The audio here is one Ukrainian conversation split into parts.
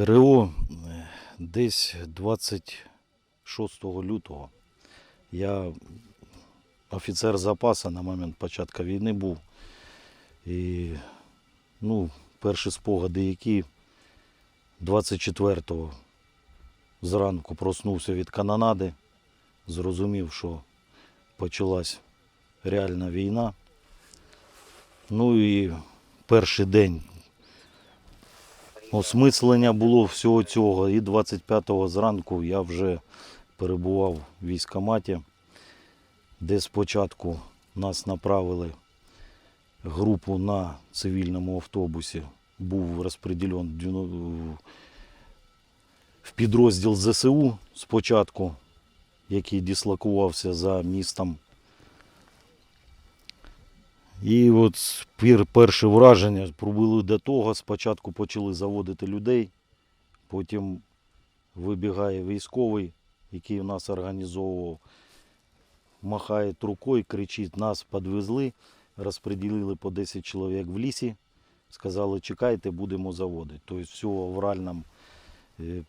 ТРО е, десь 26 лютого. Я офіцер запасу на момент початку війни був. І ну, перші спогади, які 24-го зранку проснувся від канонади, зрозумів, що почалась реальна війна. Ну і перший день осмислення було всього цього. І 25-го зранку я вже перебував в військкоматі, де спочатку нас направили групу на цивільному автобусі. Був розподілен в підрозділ ЗСУ спочатку, який дислокувався за містом. І от перше враження пробили до того. Спочатку почали заводити людей, потім вибігає військовий, який у нас організовував, махає рукою, кричить, нас підвезли, розподілили по 10 чоловік в лісі, сказали, чекайте, будемо заводити. Тобто все в авральному е,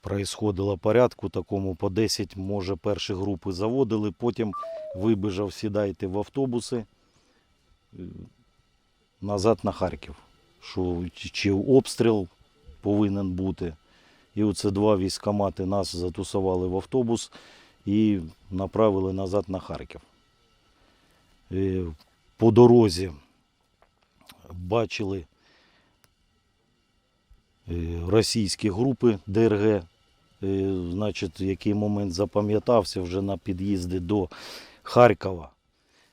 происходило порядку такому по 10, може, перші групи заводили, потім вибіжав, сідайте в автобуси назад на Харків. Що чи- обстріл повинен бути. І оце два військомати нас затусували в автобус і направили назад на Харків. Е, По дорозі бачили е, російські групи ДРГ. Е, Значить, який момент запам'ятався вже на під'їзді до Харкова.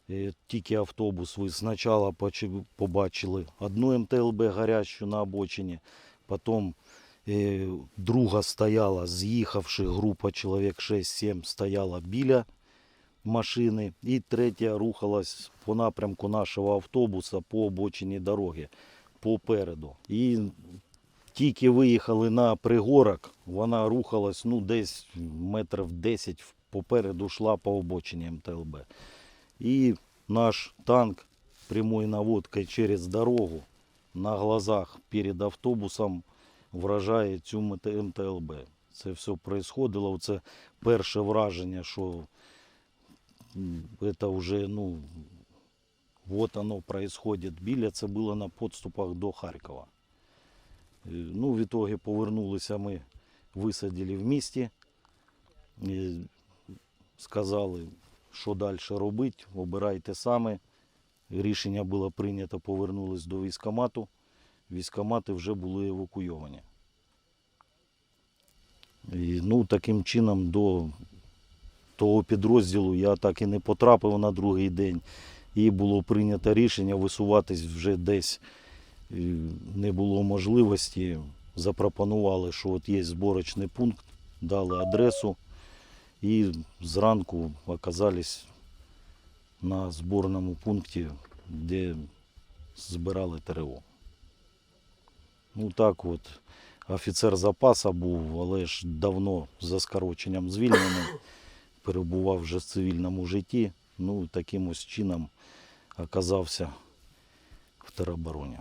Е, Тільки автобус ви спочатку побачили одну МТЛБ гарячу на обочині, потім е, друга стояла, з'їхавши, група чоловік 6-7 стояла біля машини, і третя рухалась по напрямку нашого автобуса по обочині дороги попереду. І тільки виїхали на пригорок, вона рухалась ну, десь метрів 10 попереду йшла по обочині МТЛБ. І наш танк прямой наводкой через дорогу на глазах перед автобусом вражає цю МТЛБ. Це все происходило. Це перше враження, що це вже, ну, вот оно происходит. Біля це було на підступах до Харкова. Ну, в итоге повернулися ми, висадили в місті. Е, Сказали, що далі робити, обирайте саме. Рішення було прийнято, повернулись до військкомату. Військкомати вже були евакуйовані. І, ну, таким чином до того підрозділу я так і не потрапив на другий день. І було прийнято рішення висуватись вже десь не було можливості. Запропонували, що от є зборочний пункт, дали адресу. І зранку оказались на зборному пункті, де збирали ТРО. Ну так от, офіцер запасу був, але ж давно за скороченням звільнений, перебував вже в цивільному житті. Ну, таким ось чином оказався в теробороні.